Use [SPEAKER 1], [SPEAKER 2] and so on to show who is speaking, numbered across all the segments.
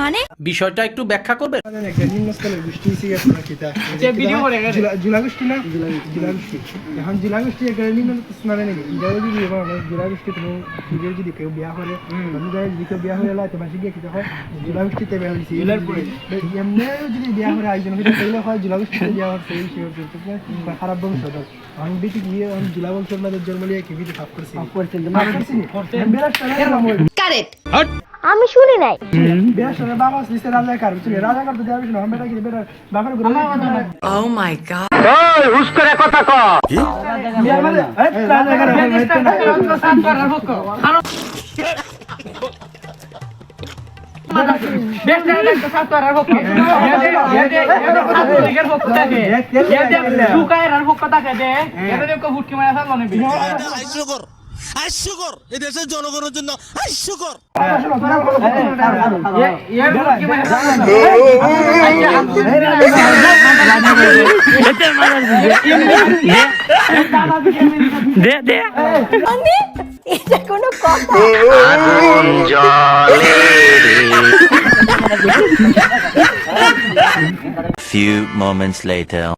[SPEAKER 1] মানে
[SPEAKER 2] বিষয়টা একটু ব্যাখ্যা করবে
[SPEAKER 3] একটা নিম্নস্থলের গোষ্ঠী হিসেবে আপনারা খেতে জুলাগোষ্ঠী না? জুলাগোষ্ঠী। এখন জুলাগোষ্ঠী একটা নিম্ন স্নানে নেই। ইদাও যদি এবার জুলাগোষ্ঠী তুমি নিজের যদি কেউ বিয়া করে আমি কেউ বিয়া হয়ে এলো তো বাসি গিয়ে হয়? জুলাগোষ্ঠীতে এমনি যদি বিয়া করে আয়োজন হয়ে হয় জুলাগোষ্ঠীতে বিয়া হচ্ছে এই সে খারাপ বংশধর। আমি বেটি গিয়ে আমি জুলা বংশের মাঝে জন্ম নিয়ে কি করছি?
[SPEAKER 1] কারেক্ট
[SPEAKER 4] আমি শুনি নাই
[SPEAKER 3] নিচে রাজা কার বুঝলি রাজা কার আমি বেটা কি বেটা বাবার
[SPEAKER 5] হাস্যকর এই দেশের জনগণের জন্য হাস্যকর
[SPEAKER 4] মানে এটা কোনো কথা?
[SPEAKER 6] Few moments later.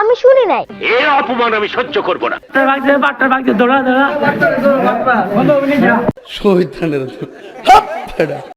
[SPEAKER 4] আমি শুনি নাই।